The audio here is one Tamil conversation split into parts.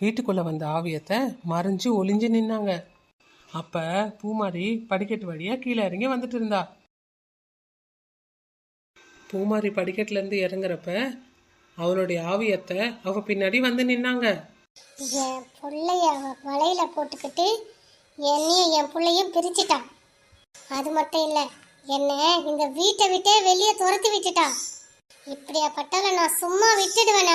வீட்டுக்குள்ளே வந்த ஆவியத்தை மறைஞ்சு ஒளிஞ்சு நின்னாங்க. அப்போ பூமாரி படிக்கட்டு வழியாக கீழே இறங்கி வந்துட்டு இருந்தா. பூமாரி படிக்கட்டுலேருந்து இறங்குறப்ப அவளுடைய ஆவியத்தை அவ பின்னாடி வந்து நின்னாங்க. என் பிள்ளைய வலையில போட்டுக்கிட்டு என்னையும் என் பிள்ளையும் பிரிச்சுட்டான் அது மட்டும் இல்லை என்ன இந்த வீட்டை விட்டே வெளியே துரத்தி விட்டுட்டான் இப்படியாப்பட்டவளை நான் சும்மா விட்டுடுவேன்?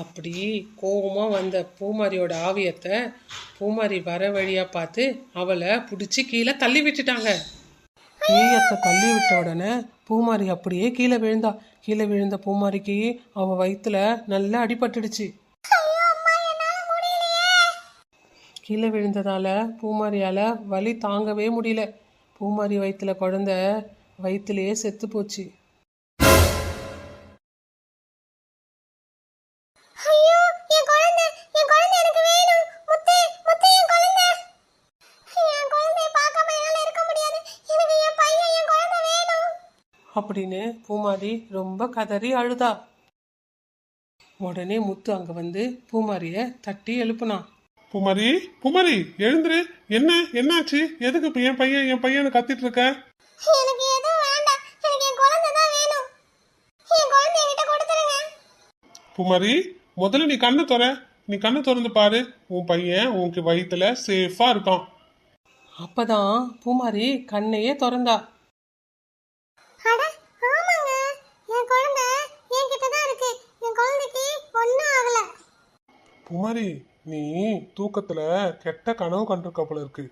அப்படி கோபமாக வந்த பூமாரியோட ஆவியத்தை பூமாரி வர வழியாக பார்த்து அவளை பிடிச்சி கீழே தள்ளி விட்டுட்டாங்க. ஈயத்தை தள்ளி விட்ட உடனே பூமாரி அப்படியே கீழே விழுந்தா. கீழே விழுந்த பூமாரிக்கு அவள் வயிற்றுல நல்லா அடிபட்டுடுச்சு. கீழே விழுந்ததால பூமாரியால் வலி தாங்கவே முடியல. பூமாரி வயிற்றுல குழந்த வயிற்றுலேயே செத்து போச்சு. அப்படின்னு பூமாரி ரொம்ப கதறி அழுதா. உடனே முத்து அங்க வந்து பூமாரிய தட்டி எழுப்புனான் புமாரி புமாரி எழுந்துரு. என்ன என்னாச்சு? எதுக்கு இப்ப என் பையன் என் பையனை கத்திட்டு இருக்க? எனக்கு எதுவும் வேண்டாம். எனக்கு என் குழந்தை தான் வேணும். என் குழந்தை என்கிட்ட கொடுத்துருங்க. புமாரி முதல்ல நீ கண்ணை துற நீ கண்ணை திறந்து பாரு. உன் பையன் உனக்கு வயித்துல சேஃபா இருக்கான். அப்பதான் பூமாரி கண்ணையே திறந்தா அட ஆமாங்க என் குழந்தை என்கிட்ட தான் இருக்கு என் குழந்தைக்கு ஒன்றும் ஆகல புமாரி நீ தூக்கத்துல கெட்ட கனவு கண்டிருக்க போல இருக்கு.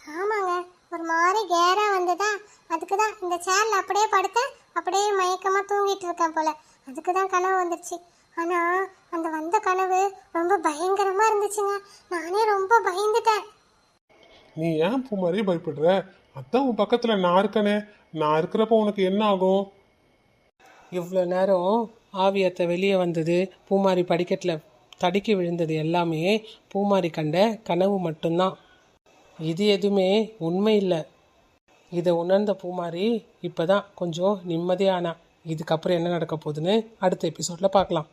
ஆமாங்க. ஒரு மாதிரி கேரா வந்ததா அதுக்கு தான் இந்த சேர்ல அப்படியே படுத்தேன் அப்படியே மயக்கமா தூங்கிட்டு இருக்கேன் போல. அதுக்கு தான் கனவு வந்துருச்சு. ஆனா அந்த வந்த கனவு ரொம்ப பயங்கரமா இருந்துச்சுங்க. நானே ரொம்ப பயந்துட்டேன். நீ ஏன் பூமாரி பயப்படுற? அதான் உன் பக்கத்துல நான் இருக்கனே. நான் இருக்கிறப்ப உனக்கு என்ன ஆகும்? இவ்வளோ நேரம் ஆவியத்தை வெளியே வந்தது பூமாரி படிக்கட்டில் தடுக்கி விழுந்தது எல்லாமே பூமாரி கண்ட கனவு மட்டும்தான். இது எதுவுமே உண்மை இல்லை. இதை உணர்ந்த பூமாரி இப்போ தான் கொஞ்சம் நிம்மதியானா. இதுக்கப்புறம் என்ன நடக்க போகுதுன்னு அடுத்த எபிசோடில் பார்க்கலாம்.